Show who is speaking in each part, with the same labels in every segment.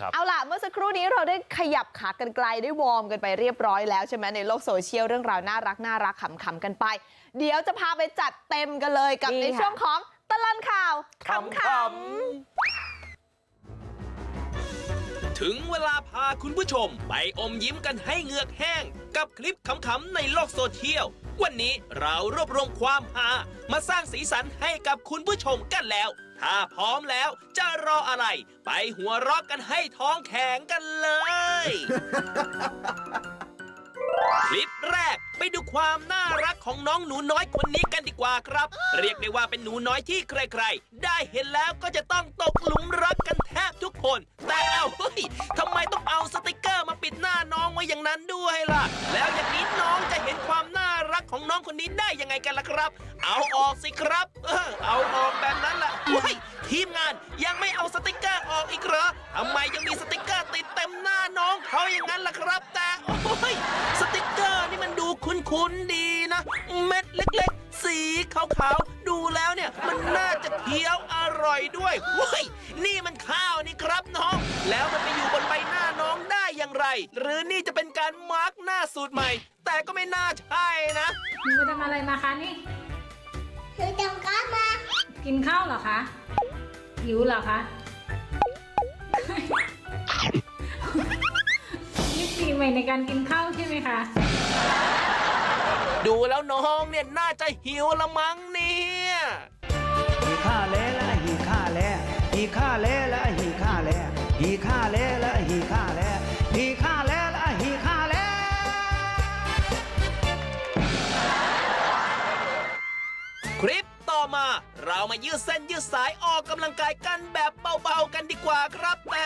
Speaker 1: ครับ
Speaker 2: เอาล่ะเมื่อสักครู่นี้เราได้ขยับขากันไกลได้วอร์มกันไปเรียบร้อยแล้วใช่ไหมในโลกโซเชียลเรื่องราวน่ารักน่ารักขำๆกันไป เดี๋ยวจะพาไปจัดเต็มกันเลยกับ
Speaker 3: ดี
Speaker 2: ใน
Speaker 3: ค่ะ
Speaker 2: ช่วงของตลอดข่าวขำ
Speaker 1: ข
Speaker 4: ถึงเวลาพาคุณผู้ชม ไปอมยิ้มกันให้เหงือกแห้ง กับคลิปขำๆในโลกโซเชียลวันนี้เรารวบรวมความฮามาสร้างสีสันให้กับคุณผู้ชมกันแล้ว ถ้าพร้อมแล้วจะรออะไร ไปหัวเรอกกันให้ท้องแข็งกันเลย คลิปแรกไปดูความน่ารักของน้องหนูน้อยคนนี้กันดีกว่าครับ เรียกได้ว่าเป็นหนูน้อยที่ใครๆ ได้เห็นแล้วก็จะต้องตกหลุมรักกันแทบทุกคน แต่เอาเฮ้ยทำไมต้องเอาสติกเกอร์มาปิดหน้าน้องไว้อย่างนั้นด้วยล่ะ แล้วอย่างนี้น้อง องน้องคนนี้ได้ยังไงกันล่ะครับ เอาออกสิครับ เออเอาออกแบบนั้นล่ะเฮ้ยทีมงานยังไม่เอาสติกเกอร์ออกอีกเหรอทำไมยังมีสติกเกอร์ติดเต็มหน้าน้องเขาอย่างนั้นล่ะครับ แต่โอ้ยสติกเกอร์นี่มันดูคุ้นๆดีนะ เม็ดเล็กๆ สีขาวๆ ดูแล้วเนี่ยมันน่าจะเคี้ยวอร่อยด้วยเว้ยนี่มันข้าวนี่ครับน้อง แล้วมันไปอยู่บนใบหน้า ได้อย่างไร หรือนี่จะเป็นการมาร์กหน้าสูตรใหม่ แต่ก็ไม่น่าใช่นะ
Speaker 5: หนูไปทำอะไรมาคะนี่
Speaker 6: คือจำก้ามา
Speaker 5: กินข้าวเหรอคะหิวเหรอคะ นี่ปีใหม่ในการกินข้าวใช่ไหมคะ
Speaker 4: ดูแล้วน้องเนี่ยน่าจะหิวละมั้งเนี่ย
Speaker 7: หีข้าแลละหีข้าแลหีข้าแลล
Speaker 4: คลิปต่อมาเรามายืดเส้นยืดสายออกกำลังกายกันแบบเบาๆกันดีกว่าครับแต่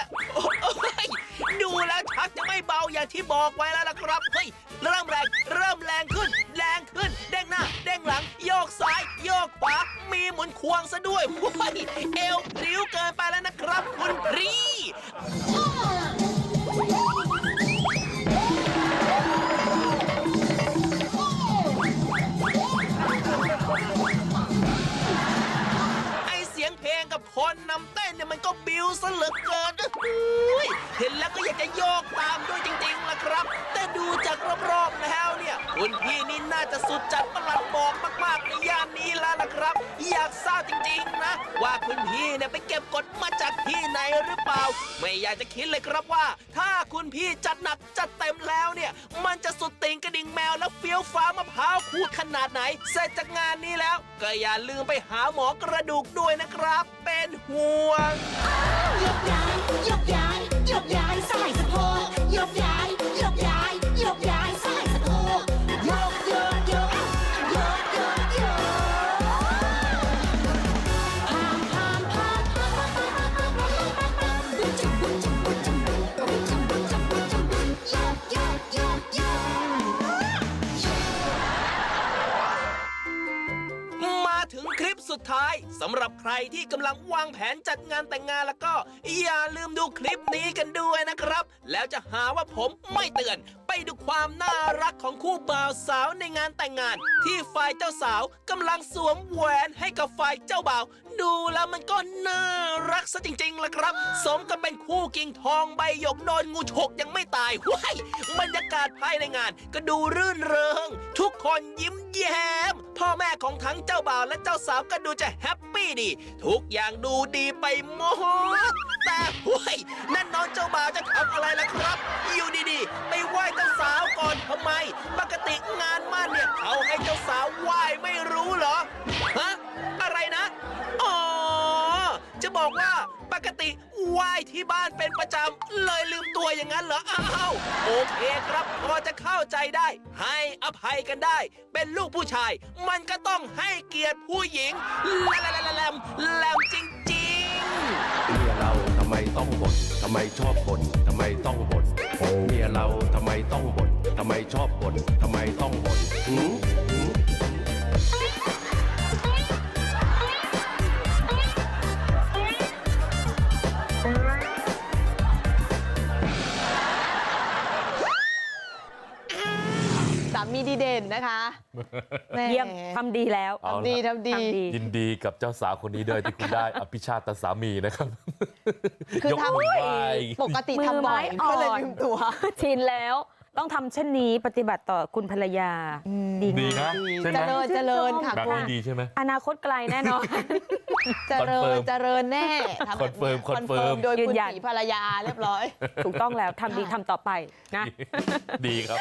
Speaker 4: ดูแล้วชักจะไม่เบาอย่างที่บอกไว้แล้วล่ะครับเฮ้ยเริ่มแรงเริ่มแรงขึ้น แรงขึ้น เด้งหน้า เด้งหลัง โยกซ้าย โยกขวา มีหมุนควงซะด้วยเฮ้ยเอวริ้วเกินไปแล้วนะครับ คุณพรี มันก็บิวซะเหลือเกินเห็นแล้วก็อยากจะโยกตามด้วยจริงๆล่ะครับแต่ดูจากรอบๆ คุณพี่นี่น่าจะสุดจัดประหลัดบอกมากๆในย่านนี้แล้วล่ะครับ อยากทราบจริงๆนะ ว่าคุณพี่เนี่ยไปเก็บกดมาจากที่ไหนหรือเปล่า ไม่อยากจะคิดเลยครับว่า ถ้าคุณพี่จัดหนักจัดเต็มแล้วเนี่ย มันจะสุดติงกระดิ่งแมวแล้วเฟี้ยวฟ้ามะพร้าวขูดขนาดไหน เสร็จจากงานนี้แล้ว ก็อย่าลืมไปหาหมอกระดูกด้วยนะครับ เป็นห่วง
Speaker 6: ยกย้ายยกย้าย
Speaker 4: ดท้ายสำหรับใครที่กำลังวางแผนจัดงานแต่งงานแล้วก็อย่าลืมดูคลิปนี้กันด้วยนะครับ แล้วจะหาว่าผมไม่เตือน ไปดูความน่ารักของคู่บ่าวสาวในงานแต่งงาน ที่ฝ่ายเจ้าสาวกำลังสวมแหวนให้กับฝ่ายเจ้าบ่าวดูแล้วมันก็น่ารักซะจริงๆล่ะครับ สมกับเป็นคู่กิ่งทองใบหยกโดนงูฉกยังไม่ตายว้ายบรรยากาศภายในงาน ก็ดูรื่นเริง ทุกคนยิ้มแย้ม พ่อแม่ของทั้งเจ้าบ่าวและเจ้าสาวก็ดูจะแฮปปี้ดี ทุกอย่างดูดีไปหมดแต่เฮ้ยนั่น บ้านเป็นประจำเลยลืมตัวอย่างนั้นเหรออ้าวโอเคครับพอจะเข้าใจได้ ให้อภัยกันได้ เป็นลูกผู้ชาย มันก็ต้องให้เกียรติผู้หญิงแลมแลมแลมแลมจริงๆ
Speaker 1: เมียเราทำไมต้องบ่นทำไมชอบบ่นทำไมต้องบ่นเมียเราทำไมต้องบ่นทำไมชอบบ่นทำไมต้องบ่นหืา
Speaker 2: มีมีดีเด่นนะคะแห
Speaker 3: เยี่ยมทำดีแล้ว
Speaker 8: เอา
Speaker 2: ทำดี
Speaker 8: ล่ะ
Speaker 2: ทำดี
Speaker 3: ทำดี
Speaker 8: ยินดีกับเจ้าสาวคนนี้ด้วยที่คุณได้อภิชาติสามีนะครับ
Speaker 2: คือย
Speaker 8: ก
Speaker 2: ทำ
Speaker 8: มือไหว้
Speaker 2: ปกติทำบ่อย
Speaker 3: มือไม้อ่อน
Speaker 2: ก็เลยลืมตัว
Speaker 3: ชินแล้วต้องทำเช่นนี้ปฏิบัติต่อคุณภรรยา ดี
Speaker 8: ดี
Speaker 3: งาม
Speaker 8: นะใช่ไห
Speaker 2: เจ
Speaker 8: ม
Speaker 2: ริญเจริญค่ะ
Speaker 8: แบบ
Speaker 2: คุณ
Speaker 8: นี้ดีใช่ไหม
Speaker 3: อนาคตไกลแน่นอน
Speaker 2: เจริญ
Speaker 8: คอนเฟิร์ม
Speaker 2: เจริญแน่ทำแบบ
Speaker 8: คอนเฟิร์ม
Speaker 2: ย
Speaker 8: คอนเฟิร์ม
Speaker 2: โดย
Speaker 3: ยื
Speaker 2: คุณ
Speaker 3: นยัน
Speaker 2: สีภรรยาเรียบร้อย
Speaker 3: ถูกต้องแล้วทำดีทำต่อไปนะ
Speaker 8: ดีครับ